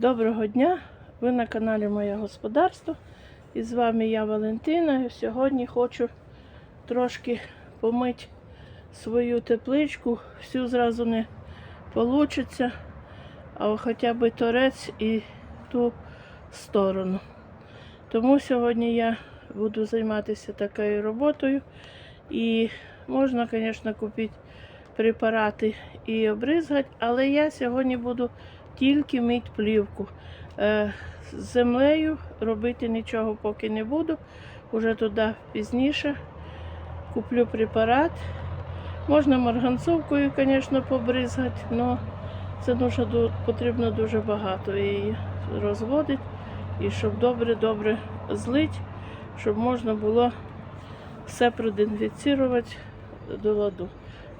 Доброго дня! Ви на каналі Моє Господарство. І з вами я Валентина. І Сьогодні хочу трошки помити свою тепличку. Всю зразу не вийде, а хоча б торець і ту сторону. Тому сьогодні я буду займатися такою роботою. І можна, звісно, купити препарати і обризгати, але я сьогодні буду тільки мити плівку. Е, з землею робити нічого поки не буду. Уже туди пізніше куплю препарат. Можна марганцовкою, звісно, побризгати, але це дуже, потрібно дуже багато її розводити. І щоб добре-добре злити, щоб можна було все продезінфіцірувати до ладу.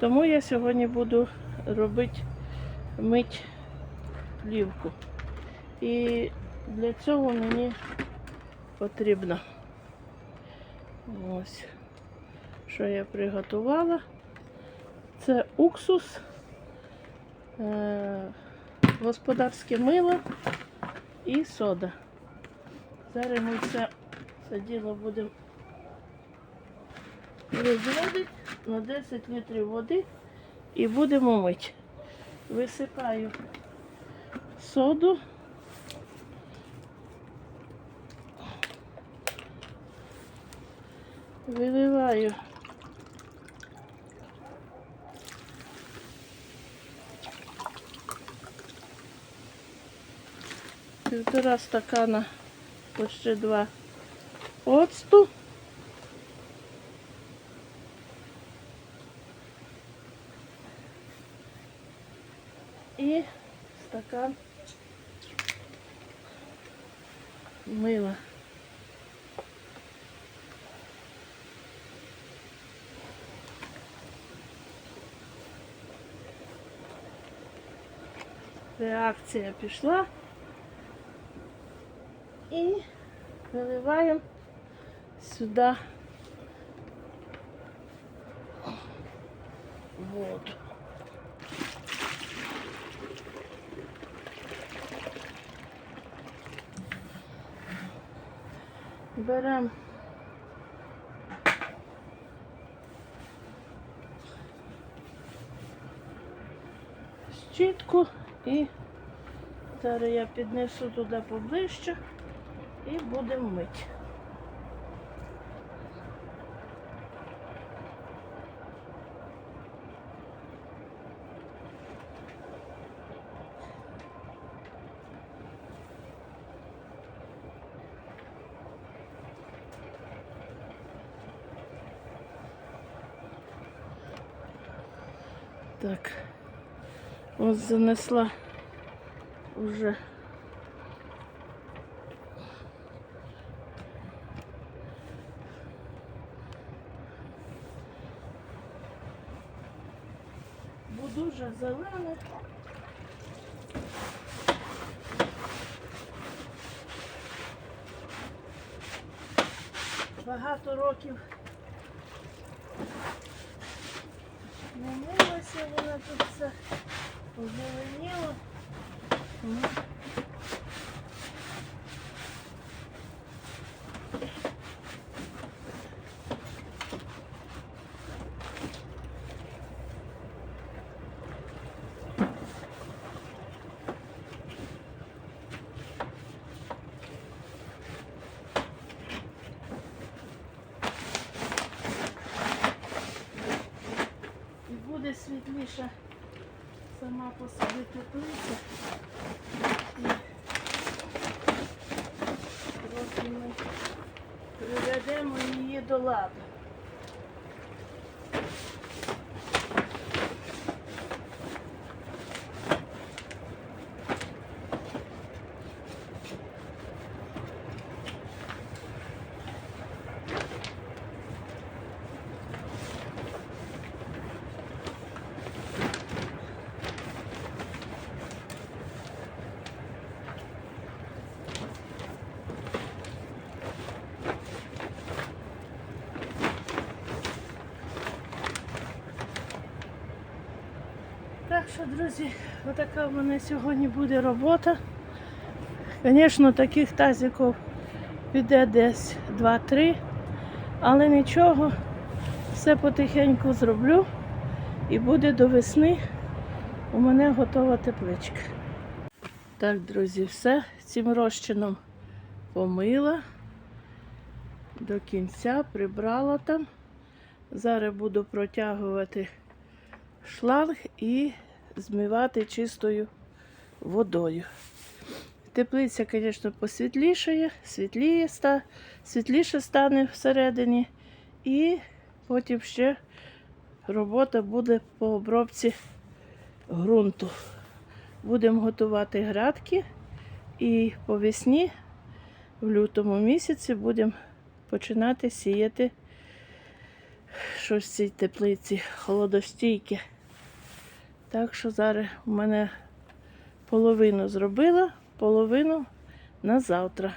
Тому я сьогодні буду робити мить плівку. І для цього мені потрібно ось, що я приготувала. Це уксус, е- господарське мило і сода. Зараз ми це, це діло будемо розводити на 10 літрів води і будемо мити. Висипаю соду. Виливаю півтора стакана, почти два оцту. І стакан мила. Реакція пішла. І виливаємо сюди воду. Беремо щітку і зараз я піднесу туди поближче і будемо мити. Так, ось занесла уже. Бо дуже зелене. Багато років не милося, вона тут все позеленіло. Ну, І буде світліша сама по собі теплиця. І трохи ми приведемо її до ладу. Так що, друзі, отака в мене сьогодні буде робота. Звісно, таких тазиків піде десь 2-3, але нічого, все потихеньку зроблю і буде до весни у мене готова тепличка. Так, друзі, все цим розчином помила до кінця, прибрала там. Зараз буду протягувати шланг і змивати чистою водою. Теплиця, звісно, посвітлішає, світліє, світліше стане всередині. І потім ще робота буде по обробці ґрунту. Будемо готувати градки і по весні, в лютому місяці, будемо починати сіяти щось в цій теплиці холодостійке. Так що зараз у мене половину зробила, половину на завтра.